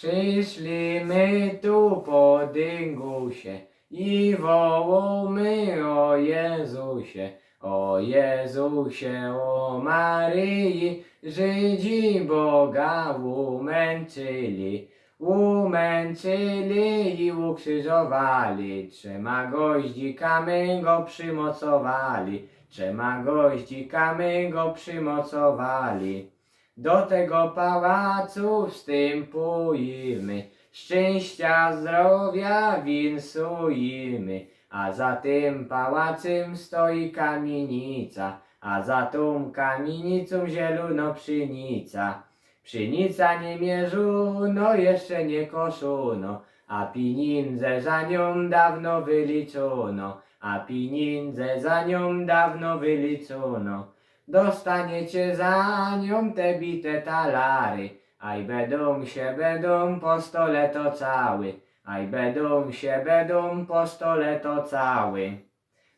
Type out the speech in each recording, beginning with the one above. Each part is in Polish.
Przyszliśmy tu po dyngusie i wołamy o Jezusie, o Jezusie, o Maryi, Żydzi Boga umęczyli, umęczyli i ukrzyżowali, trzema goździkami go przymocowali, trzema goździkami go przymocowali. Do tego pałacu wstępujemy, szczęścia, zdrowia winsujemy, a za tym pałacem stoi kamienica, a za tą kamienicą zielono pszenica. Pszenica nie mierzono, jeszcze nie koszono, a pieniądze za nią dawno wyliczono, a pieniądze za nią dawno wyliczono. Dostaniecie za nią te bite talary, aj będą się będą po stole to cały, aj będą się będą po stole to cały.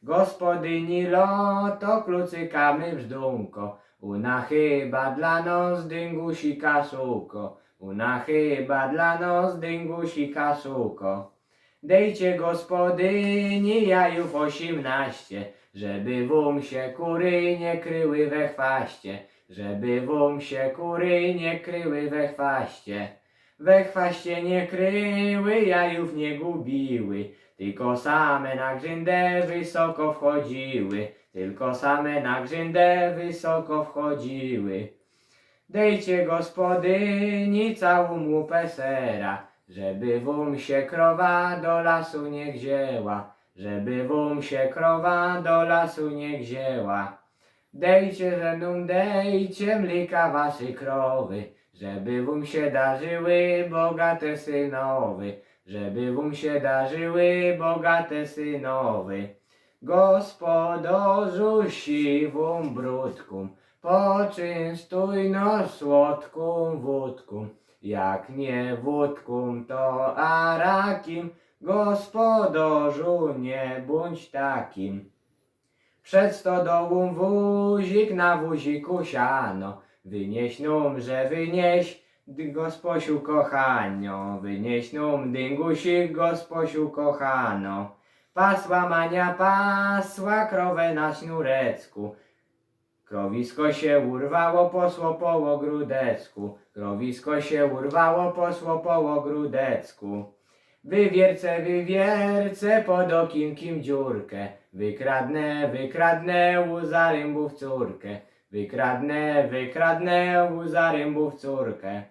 Gospodyni loto klucykamy brzdunko, una chyba dla nos dyngusika szuko, una chyba dla nos dyngusika szuko. Dejcie gospodyni jajów osiemnaście, żeby wum się kury nie kryły we chwaście, żeby wum się kury nie kryły we chwaście. We chwaście nie kryły, jajów nie gubiły, tylko same na grzyndę wysoko wchodziły, tylko same na grzyndę wysoko wchodziły. Dejcie gospodyni całą łupę sera, żeby wum się krowa do lasu nie wzięła, żeby wum się krowa do lasu nie wzięła. Dejcie żenom, dejcie mlika waszej krowy, żeby wum się darzyły bogate synowy, żeby wum się darzyły bogate synowy. Gospodarzu siwą brudką, poczęstuj no słodką wódką, jak nie wódką to arakim, gospodarzu nie bądź takim. Przed stodołą wuzik na wuziku siano, wynieś num, że wynieś, gosposiu kochano, wynieś num, dyngusi gosposiu kochano. Pasła mania pasła krowę na sznureczku, Krowisko się urwało, posło po ogródecku. Krowisko się urwało, posło po ogródecku. Wywiercę, wywiercę pod okinkiem dziurkę. Wykradnę, wykradnę u zarębów córkę. Wykradnę, wykradnę u zarębów córkę.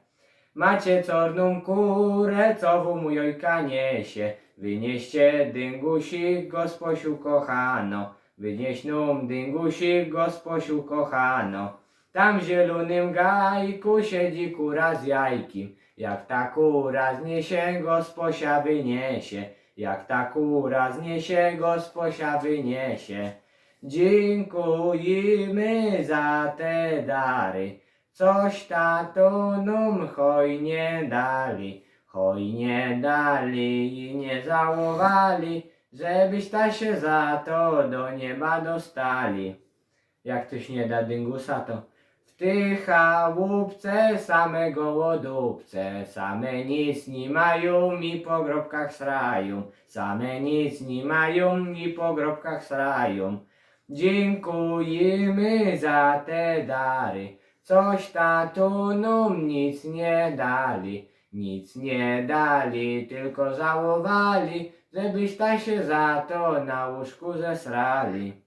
Macie czarną kurę, co w mujojka niesie. Wynieście dyngusik, gosposiu kochano. Wynieś num dyngusik, gosposiu kochano. Tam w zielonym gajku siedzi kura z jajkiem. Jak ta kura zniesie, gosposia wyniesie. Jak ta kura zniesie, gosposia wyniesie. Dziękujemy za te dary. Coś tato nam hojnie dali. Hojnie dali i nie żałowali, żebyś ta się za to do nieba dostali. Jak ktoś nie da dyngusa, to tej chałupce same gołodupce, same nic nie mają i po grobkach srają, same nic nie mają i po grobkach srają. Dziękujemy za te dary, coś tatu nam nic nie dali, nic nie dali, tylko żałowali, żebyś ta się za to na łóżku zesrali.